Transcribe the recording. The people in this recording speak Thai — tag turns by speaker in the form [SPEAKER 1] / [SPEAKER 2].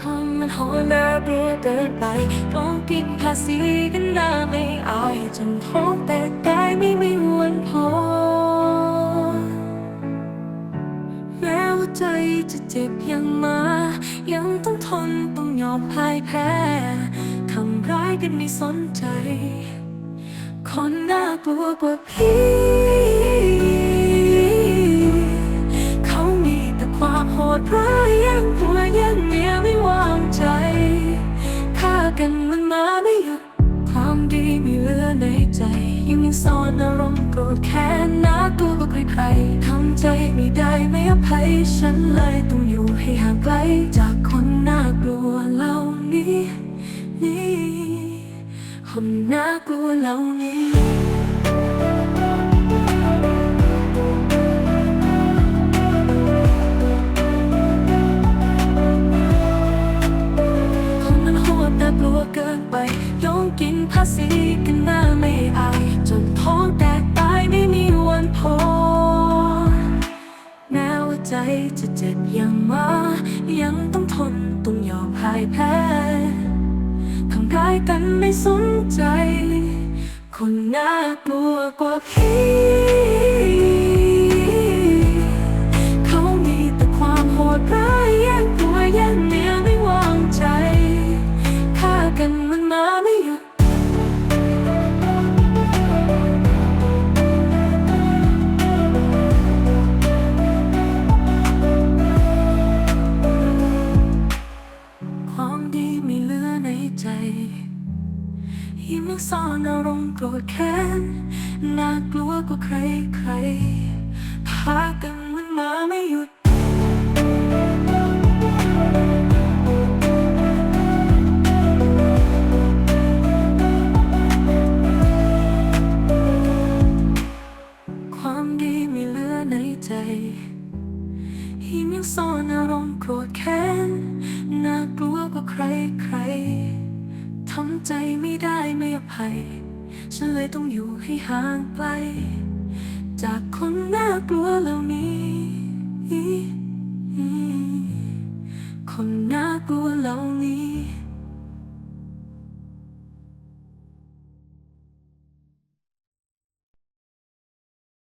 [SPEAKER 1] ความมันโหดน่ากลัวเกินไปต้องกินภาษีกันหน้าไม่อายจนท้องแต่กายไม่มีวันพอแม้ว่าใจจะเจ็บยังมา ยังต้องทนต้องยอมพ่ายแพ้ทำร้ายกันไม่สนใจ คนน่ากลัวกว่าพี่ ใจ ยังยังซ่อนอารมณ์โกรธแค้นน่ากลัวกว่าใครทำใจไม่ได้ไม่อภัย ฉันเลยต้องอยู่ให้ห่างไกล จากคนน่ากลัวเหล่านี้ นี่คนน่ากลัวเหล่านี้คนมันหดน่ากลัวเกินไปยอมกินภาษีกันน้า ใจจะเจ็บยังมา ยังต้องทนต้องยอมพ่ายแพ้ทำร้ายกันไม่สนใจ คนน่ากลัวกว่าพี่ ยิ่งยังซ่อนอารมณ์โกรธแค้นน่ากลัวกว่าใครใครพากันมันมาไม่หยุดความดีไม่เหลือในใจยิ่งยังซ่อนอารมณ์โกรธแค้น ไม่ได้ไม่อภัย ฉันเลยต้องอยู่ให้ห่างไกล จากคนน่ากลัวเหล่านี้ คนน่ากลัวเหล่า